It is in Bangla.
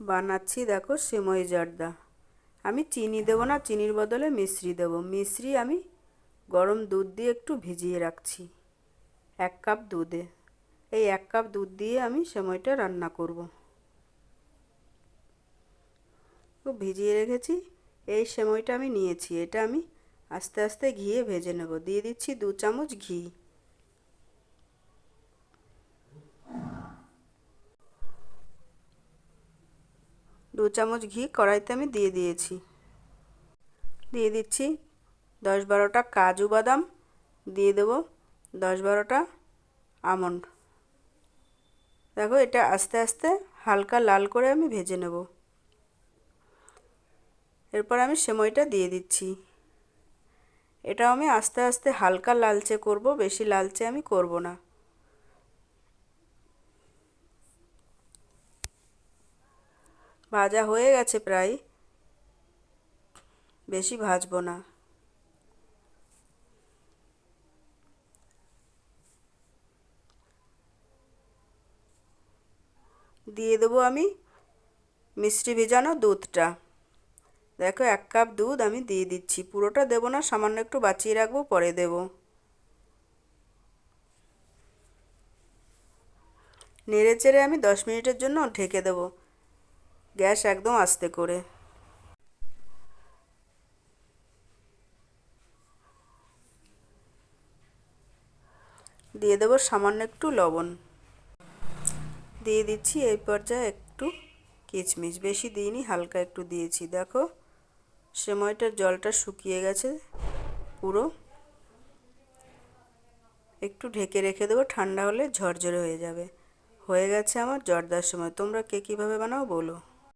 বানাচ্ছি, দেখো সেমই জর্দা। আমি চিনি দেবো না, চিনির বদলে মিশ্রি দেবো। মিশ্রি আমি গরম দুধ দিয়ে একটু ভিজিয়ে রাখছি, এক কাপ দুধে। এই এক কাপ দুধ দিয়ে আমি সেমইটা রান্না করব। ভিজিয়ে রেখেছি, এই সেমইটা আমি নিয়েছি। এটা আমি আস্তে আস্তে ঘিয়ে ভেজে নেব। দিয়ে দিচ্ছি দু চামচ ঘি। দু চামচ ঘি কড়াইতে আমি দিয়ে দিয়েছি। দিয়ে দিচ্ছি দশ বারোটা কাজু বাদাম। দিয়ে দেব দশ বারোটা আমন্ড। দেখো এটা আস্তে আস্তে হালকা লাল করে আমি ভেজে নেব। এরপর আমি সেমইটা দিয়ে দিচ্ছি। এটা আমি আস্তে আস্তে হালকা লালচে করব, বেশি লালচে আমি করব না। ভাজা হয়ে গেছে প্রায়। বেশি ভাজবো না। দিয়ে দেবো আমি মিষ্টি ভেজানো দুধটা। দেখো এক কাপ দুধ আমি দিয়ে দিচ্ছি। পুরোটা দেবো না, সামান্য একটু বাঁচিয়ে রাখব, পরে দেব। নেড়ে চেড়ে আমি দশ মিনিটের জন্য ঢেকে দেবো। গ্যাস একদম আস্তে করে। দিয়ে দেবো সামান্য একটু লবণ। দিয়ে দিচ্ছি এই পর্যায়ে একটু কিচমিচ। বেশি দিইনি, হালকা একটু দিয়েছি। দেখো সেময়টার জলটা শুকিয়ে গেছে পুরো। একটু ঢেকে রেখে দেবো, ঠান্ডা হলে ঝরঝরে হয়ে যাবে। হয়ে গেছে আমার জর্দার সময় তোমরা কে কীভাবে বানাও বলো।